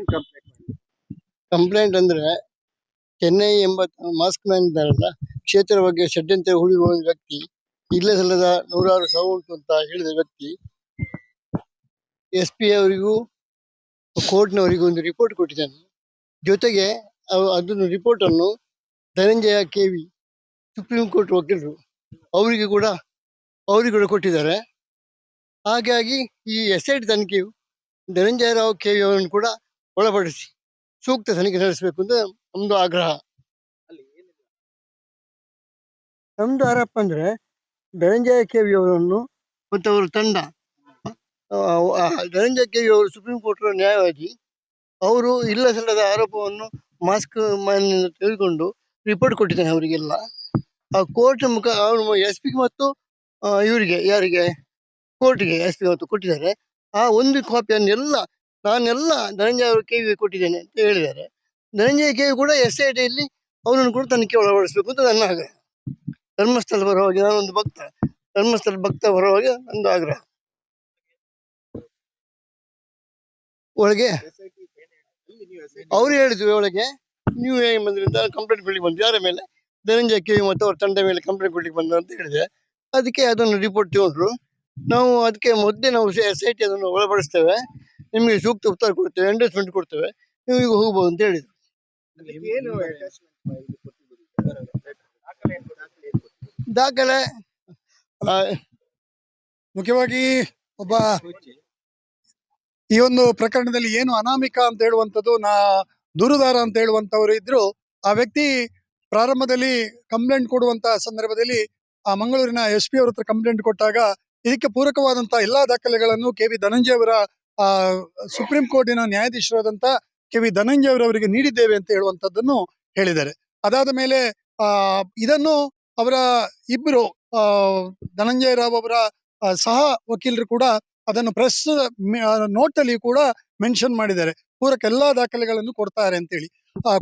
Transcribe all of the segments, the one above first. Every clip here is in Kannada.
ಏನ್ ಕಂಪ್ಲೇಂಟ್ ಕಂಪ್ಲೇಂಟ್ ಅಂದ್ರೆ ಚೆನ್ನೈ ಎಂಬ ಮಾಸ್ಕ್ ಮ್ಯಾನ್ ಇದ್ದಾರಲ್ಲ ಕ್ಷೇತ್ರ ಬಗ್ಗೆ ಷಡ್ಯಂತ್ರ ಹೂಡಿರುವ ವ್ಯಕ್ತಿ, ಇಲ್ಲೇ ಸಲ್ಲದ ನೂರಾರು ಸಾವು ಉಂಟು ಅಂತ ಹೇಳಿದ ವ್ಯಕ್ತಿ ಎಸ್ ಪಿ ಅವರಿಗೂ, ಕೋರ್ಟ್ನವರಿಗೂ ಒಂದು ರಿಪೋರ್ಟ್ ಕೊಟ್ಟಿದ್ದಾನೆ. ಜೊತೆಗೆ ಅದನ್ನು ರಿಪೋರ್ಟ್ ಅನ್ನು Dhananjaya K V supreme court ವಕೀಲರು, ಅವರಿಗೆ ಕೂಡ ಅವರಿಗೆ ಕೂಡ ಕೊಟ್ಟಿದ್ದಾರೆ. ಹಾಗಾಗಿ ಈ ಎಸ್ ಐ ಟಿ ತನಿಖೆಯು ಧನಂಜಯ ರಾವ್ ಕೆ ವಿ ಅವರನ್ನು ಕೂಡ ಒಳಪಡಿಸಿ ಸೂಕ್ತ ತನಿಖೆ ನಡೆಸಬೇಕು ಅಂತ ನಮ್ದು ಆಗ್ರಹ. ಅಲ್ಲಿ ಏನಿಲ್ಲ ನಮ್ದು ಆರೋಪ ಅಂದ್ರೆ ಧನಂಜಯ ಕೆವಿ ಅವರನ್ನು ಮತ್ತು ಅವರ ತಂಡ ಧನಂಜಯ ಕೆವಿ ಅವರು ಸುಪ್ರೀಂ ಕೋರ್ಟ್ ನ್ಯಾಯವಾದಿ ಅವರು ಇಲ್ಲ ಸಲ್ಲದ ಆರೋಪವನ್ನು ಮಾಸ್ಕ್ ಮ್ಯಾನ್ ತೆಗೆದುಕೊಂಡು ರಿಪೋರ್ಟ್ ಕೊಟ್ಟಿದ್ದಾನೆ ಅವರಿಗೆಲ್ಲ. ಆ ಕೋರ್ಟ್ ಮುಖ ಅವನು ಎಸ್ ಪಿ ಮತ್ತು ಇವರಿಗೆ ಯಾರಿಗೆ? ಕೋರ್ಟ್ಗೆ ಎಸ್ ಪಿ ಮತ್ತು ಕೊಟ್ಟಿದ್ದಾರೆ. ಆ ಒಂದು ಕಾಪಿಯನ್ನು ಎಲ್ಲ ನಾನೆಲ್ಲ ಧನಂಜಯ ಅವರು ಕೆ ವಿ ಕೊಟ್ಟಿದ್ದೇನೆ ಅಂತ ಹೇಳಿದ್ದಾರೆ. ಧನಂಜಯ ಕೆ ವಿ ಕೂಡ ಎಸ್ ಐ ಟಿಯಲ್ಲಿ ಅವನನ್ನು ಕೂಡ ತನಿಖೆ ಒಳಪಡಿಸಬೇಕು ಅಂತ ನನ್ನ ಆಗ್ರಹ. ಧರ್ಮಸ್ಥಳ ಪರವಾಗಿ ನಾನೊಂದು ಭಕ್ತ. ಧರ್ಮಸ್ಥಳ ಭಕ್ತ ಪರವಾಗಿ ನಂದು ಆಗ್ರಹ. ಒಳಗೆ ಟಿ ಅವ್ರು ಹೇಳಿದ್ವಿ ಒಳಗೆ, ನೀವು ಹೇಗೆ ಬಂದ್ರಿಂದ ಕಂಪ್ಲೇಂಟ್ ಕೊಡ್ಲಿಕ್ಕೆ ಬಂದ್ವಿ. ಯಾರ ಮೇಲೆ? ಧನಂಜಯ ಕೆ ಮತ್ತು ಅವ್ರ ತಂಡ ಮೇಲೆ ಕಂಪ್ಲೇಂಟ್ ಕೊಡ್ಲಿಕ್ಕೆ ಬಂದ ಅಂತ ಹೇಳಿದೆ. ಅದಕ್ಕೆ ಅದನ್ನು ರಿಪೋರ್ಟ್ ತಗೊಂಡ್ರು. ನಾವು ಅದಕ್ಕೆ ಮೊದಲೇ ನಾವು ಎಸ್ ಐ ಟಿ ಅದನ್ನು ಒಳಪಡಿಸ್ತೇವೆ. ನಿಮಗೆ ಸೂಕ್ತ ಉತ್ತರ ಕೊಡ್ತೇವೆ ಎಂಡೋಸ್ಮೆಂಟ್ ಕೊಡ್ತೇವೆ ನೀವು ಈಗ ಹೋಗ್ಬೋದು ಅಂತ ಹೇಳಿದ್ರು. ದಾಖಲೆ ಮುಖ್ಯವಾಗಿ ಒಬ್ಬ ಈ ಒಂದು ಪ್ರಕರಣದಲ್ಲಿ ಏನು ಅನಾಮಿಕ ಅಂತ ಹೇಳುವಂಥದ್ದು ನಾ ದೂರುದಾರ ಅಂತ ಹೇಳುವಂಥವ್ರು ಇದ್ರು ಆ ವ್ಯಕ್ತಿ ಪ್ರಾರಂಭದಲ್ಲಿ ಕಂಪ್ಲೇಂಟ್ ಕೊಡುವಂತ ಸಂದರ್ಭದಲ್ಲಿ ಆ ಮಂಗಳೂರಿನ ಎಸ್ ಪಿ ಅವ್ರ ಹತ್ರ ಕಂಪ್ಲೇಂಟ್ ಕೊಟ್ಟಾಗ ಇದಕ್ಕೆ ಪೂರಕವಾದಂತಹ ಎಲ್ಲಾ ದಾಖಲೆಗಳನ್ನು ಕೆ ವಿ ಧನಂಜಯ ಅವರ ಸುಪ್ರೀಂ ಕೋರ್ಟಿನ ನ್ಯಾಯಾಧೀಶರಾದಂತ ಕೆ ವಿ ಧನಂಜಯ ನೀಡಿದ್ದೇವೆ ಅಂತ ಹೇಳುವಂತದ್ದನ್ನು ಹೇಳಿದ್ದಾರೆ. ಅದಾದ ಮೇಲೆ ಇದನ್ನು ಅವರ ಇಬ್ಬರು ಧನಂಜಯ ರಾವ್ ಅವರ ಸಹ ವಕೀಲರು ಕೂಡ ಅದನ್ನು ಪ್ರೆಸ್ ನೋಟ್ ಅಲ್ಲಿ ಕೂಡ ಮೆನ್ಷನ್ ಮಾಡಿದ್ದಾರೆ. ಪೂರಕ ಎಲ್ಲಾ ದಾಖಲೆಗಳನ್ನು ಕೊಡ್ತಾರೆ ಅಂತೇಳಿ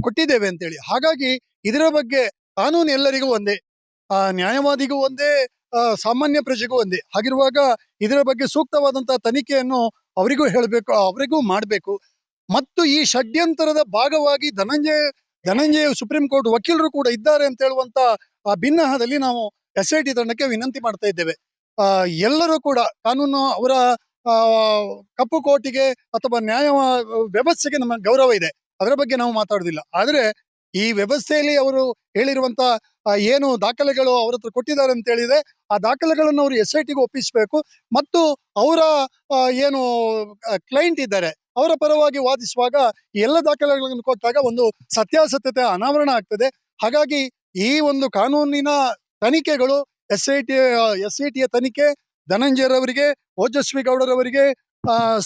ಕೊಟ್ಟಿದ್ದೇವೆ ಅಂತೇಳಿ. ಹಾಗಾಗಿ ಇದರ ಬಗ್ಗೆ ಕಾನೂನು ಎಲ್ಲರಿಗೂ ಒಂದೇ ನ್ಯಾಯವಾದಿಗೂ ಒಂದೇ ಸಾಮಾನ್ಯ ಪ್ರಜೆಗೂ ಒಂದೇ. ಹಾಗಿರುವಾಗ ಇದರ ಬಗ್ಗೆ ಸೂಕ್ತವಾದಂತಹ ತನಿಖೆಯನ್ನು ಅವರಿಗೂ ಹೇಳಬೇಕು, ಅವರಿಗೂ ಮಾಡಬೇಕು. ಮತ್ತು ಈ ಷಡ್ಯಂತರದ ಭಾಗವಾಗಿ ಧನಂಜಯ ಧನಂಜಯ ಸುಪ್ರೀಂ ಕೋರ್ಟ್ ವಕೀಲರು ಕೂಡ ಇದ್ದಾರೆ ಅಂತ ಹೇಳುವಂತ ಆ ಭಿನ್ನಹದಲ್ಲಿ ನಾವು ಎಸ್ ಐ ಟಿ ತಂಡಕ್ಕೆ ವಿನಂತಿ ಮಾಡ್ತಾ ಇದ್ದೇವೆ. ಎಲ್ಲರೂ ಕೂಡ ಕಾನೂನು ಅವರ ಕಪ್ಪು ಕೋಟಿಗೆ ಅಥವಾ ನ್ಯಾಯ ವ್ಯವಸ್ಥೆಗೆ ನಮ್ಮ ಗೌರವ ಇದೆ. ಅದರ ಬಗ್ಗೆ ನಾವು ಮಾತಾಡುದಿಲ್ಲ ಆದ್ರೆ ಈ ವ್ಯವಸ್ಥೆಯಲ್ಲಿ ಅವರು ಹೇಳಿರುವಂತ ಏನು ದಾಖಲೆಗಳು ಅವ್ರ ಹತ್ರ ಕೊಟ್ಟಿದ್ದಾರೆ ಅಂತ ಹೇಳಿದೆ ಆ ದಾಖಲೆಗಳನ್ನು ಅವರು ಎಸ್ ಐ ಟಿಗೆ ಒಪ್ಪಿಸಬೇಕು ಮತ್ತು ಅವರ ಏನು ಕ್ಲೈಂಟ್ ಇದ್ದಾರೆ, ಅವರ ಪರವಾಗಿ ವಾದಿಸುವಾಗ ಎಲ್ಲ ದಾಖಲೆಗಳನ್ನು ಕೊಟ್ಟಾಗ ಒಂದು ಸತ್ಯಾಸತ್ಯತೆ, ಅನಾವರಣ ಆಗ್ತದೆ. ಹಾಗಾಗಿ ಈ ಒಂದು ಕಾನೂನಿನ ತನಿಖೆಗಳು S I T S I ಟಿಯ ತನಿಖೆ ಧನಂಜಯರವರಿಗೆ ಓಜಸ್ವಿ ಗೌಡರವರಿಗೆ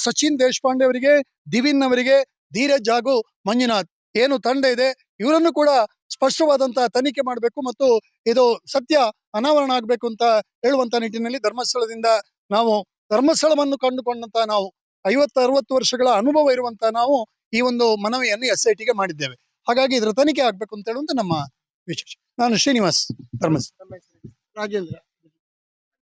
ಸಚಿನ್ ದೇಶಪಾಂಡೆ ಅವರಿಗೆ ದಿವಿನ್ ಅವರಿಗೆ, ಧೀರಜ್ ಹಾಗೂ ಮಂಜುನಾಥ್, ಏನು ತಂಡ ಇದೆ ಇವರನ್ನು ಕೂಡ ಸ್ಪಷ್ಟವಾದಂತಹ ತನಿಖೆ ಮಾಡಬೇಕು ಮತ್ತು ಇದು ಸತ್ಯ ಅನಾವರಣ ಆಗ್ಬೇಕು ಅಂತ ಹೇಳುವಂತ ನಿಟ್ಟಿನಲ್ಲಿ ಧರ್ಮಸ್ಥಳದಿಂದ ನಾವು ಧರ್ಮಸ್ಥಳವನ್ನು ಕಂಡುಕೊಂಡಂತ ನಾವು ಐವತ್ತು, ಅರವತ್ತು ವರ್ಷಗಳ ಅನುಭವ ಇರುವಂತಹ ನಾವು ಈ ಒಂದು ಮನವಿಯನ್ನು ಎಸ್ ಐ ಟಿಗೆ ಮಾಡಿದ್ದೇವೆ. ಹಾಗಾಗಿ ಇದರ ತನಿಖೆ ಆಗ್ಬೇಕು ಅಂತ ಹೇಳುವಂತ ನಮ್ಮ ವಿಶೇಷ. ನಾನು ಶ್ರೀನಿವಾಸ್ ಧರ್ಮಸ್ಥಳ. ರಾಜೇಂದ್ರ.